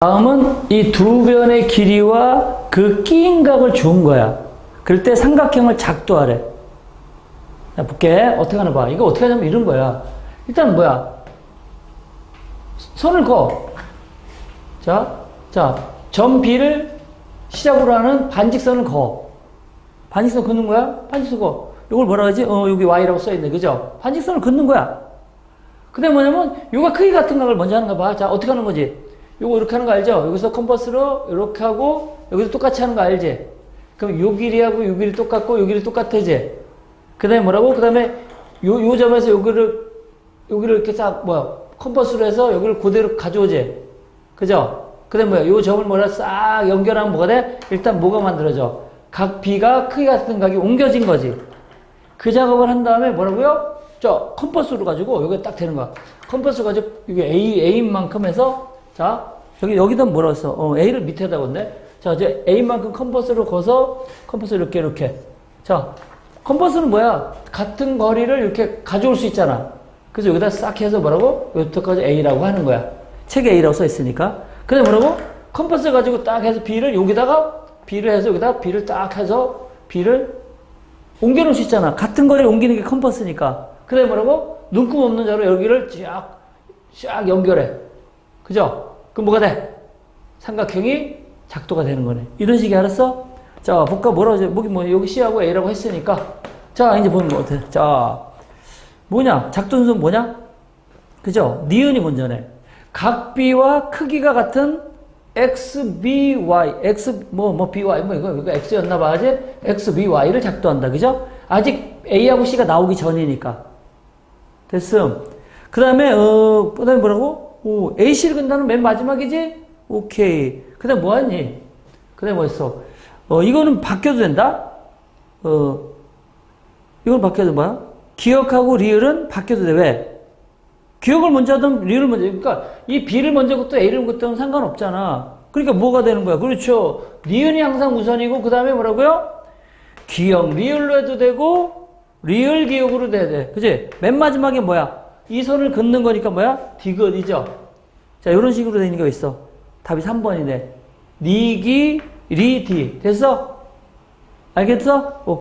다음은 이 두 변의 길이와 그 끼인 각을 준 거야. 그럴 때 삼각형을 작도하래. 자, 볼게. 어떻게 하나 봐. 이거 어떻게 하냐면 이런 거야. 일단 뭐야. 손을 거. 자, 자, 점 B를 시작으로 하는 반직선을 거. 반직선 긋는 거야? 반직선 거. 이걸 뭐라 하지? 어, 여기 Y라고 써있네. 그죠? 반직선을 긋는 거야. 그 다음에 뭐냐면, 요가 크기 같은 각을 먼저 하는 거 봐. 자, 어떻게 하는 거지? 요거 이렇게 하는 거 알죠? 여기서 컴퍼스로 이렇게 하고, 여기서 똑같이 하는 거 알지? 그럼 요 길이하고 요 길이 똑같고, 요 길이 똑같아지? 그 다음에 뭐라고? 그 다음에 요, 요 점에서 여기를, 여기를 이렇게 싹, 뭐야, 컴퍼스로 해서 여기를 그대로 가져오지? 그죠? 그 다음에 뭐야, 요 점을 뭐라 싹 연결하면 뭐가 돼? 일단 뭐가 만들어져? 각 B가 크기 같은 각이 옮겨진 거지. 그 작업을 한 다음에 뭐라고요? 저 컴퍼스로 가지고 여기 딱 되는 거야. 컴퍼스 가지고 이게 A A인 만큼 해서 자 여기 여기다 뭐라 했어? 어, A를 밑에다 건데 자 이제 A인 만큼 컴퍼스로 거서 컴퍼스 이렇게 이렇게 자 컴퍼스는 뭐야? 같은 거리를 이렇게 가져올 수 있잖아. 그래서 여기다 싹 해서 뭐라고? 여기까지 A라고 하는 거야. 책에 A라고 써 있으니까. 근데 뭐라고? 컴퍼스 가지고 딱 해서 B를 여기다가 B를 해서 여기다 B를 딱 해서 B를 옮겨놓을 수 있잖아. 같은 거리를 옮기는 게 컴퍼스니까. 그래 뭐라고? 눈금 없는 자로 여기를 쫙, 쫙 연결해. 그죠? 그럼 뭐가 돼? 삼각형이 작도가 되는 거네. 이런 식이 알았어? 자, 볼까? 뭐라고? 뭐기 뭐, 여기 C하고 A라고 했으니까. 자, 이제 뭐 어때? 자, 뭐냐? 작도는 뭐냐? 그죠? 니은이 먼저네. 각 B와 크기가 같은 x, b, y, x, 뭐, 뭐, b, y, 뭐, 이거, 이거 x였나 봐야지? x, b, y를 작도한다. 그죠? 아직 a하고 c가 나오기 전이니까. 됐음. 그 다음에, 어, 그 다음에 뭐라고? 오, ac를 근다는 맨 마지막이지? 오케이. 그 다음에 뭐 하니? 그 다음에 뭐 했어? 어, 이거는 바뀌어도 된다? 어, 이건 바뀌어도 뭐야? 기억하고 리을은 바뀌어도 돼. 왜? 기억을 먼저 하든 리을 먼저 그러니까 이 B를 먼저 긋도 A를 긋든 상관없잖아. 그러니까 뭐가 되는 거야? 그렇죠. 니은이 항상 우선이고 그 다음에 뭐라고요? 기억 리을로 해도 되고 리을 기억으로 돼야 돼. 그지? 맨 마지막에 뭐야? 이 선을 긋는 거니까 뭐야? 디귿이죠. 자 이런 식으로 되는 거 있어. 답이 3번이네. 니기 리디 됐어? 알겠어? 오.